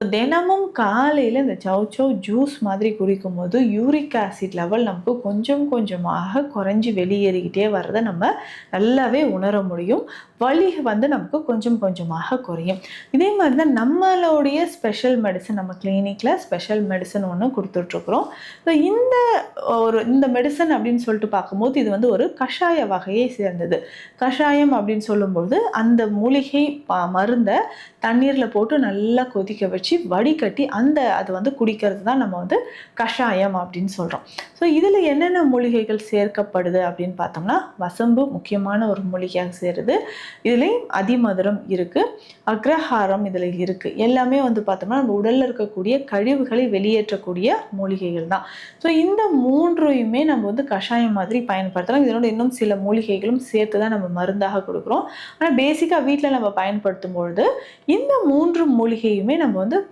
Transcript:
தினமும் காலையில் இந்த சவ் சவ் ஜூஸ் மாதிரி குடிக்கும் போது யூரிக் ஆசிட் லெவல் நமக்கு கொஞ்சம் கொஞ்சமாக குறைஞ்சி வெளியேறிக்கிட்டே வர்றதை நம்ம நல்லாவே உணர முடியும். வலி வந்து நமக்கு கொஞ்சம் கொஞ்சமாக குறையும். இதே மாதிரி தான் நம்மளுடைய ஸ்பெஷல் மெடிசன் நம்ம கிளினிக்கில் ஸ்பெஷல் மெடிசன் ஒன்று கொடுத்துட்ருக்குறோம். ஸோ இந்த ஒரு இந்த மெடிசன் அப்படின்னு சொல்லிட்டு பார்க்கும்போது இது வந்து ஒரு கஷாய வகையை சேர்ந்தது. கஷாயம் அப்படின்னு சொல்லும்போது அந்த மூலிகை மருந்தை தண்ணீரில் போட்டு நல்லா கொதிக்க வச்சு வச்சு வடிகட்டி அந்த அது வந்து குடிக்கிறது தான் நம்ம வந்து கஷாயம் அப்படின்னு சொல்கிறோம் ஸோ இதில் என்னென்ன மூலிகைகள் சேர்க்கப்படுது அப்படின்னு பார்த்தோம்னா வசம்பு முக்கியமான ஒரு மூலிகையாக சேருது. இதுலேயும் அதிமதுரம் இருக்குது அக்ரஹாரம் இதில் இருக்குது எல்லாமே வந்து பார்த்தோம்னா நம்ம உடலில் இருக்கக்கூடிய கழிவுகளை வெளியேற்றக்கூடிய மூலிகைகள் தான். ஸோ இந்த மூன்றையுமே நம்ம வந்து கஷாயம் மாதிரி பயன்படுத்தலாம். இதனோட இன்னும் சில மூலிகைகளும் சேர்த்து தான் நம்ம மருந்தாக கொடுக்குறோம். ஆனால் பேசிக்காக வீட்டில் நம்ம பயன்படுத்தும் பொழுது இந்த மூன்று மூலிகையுமே நம்ம வந்து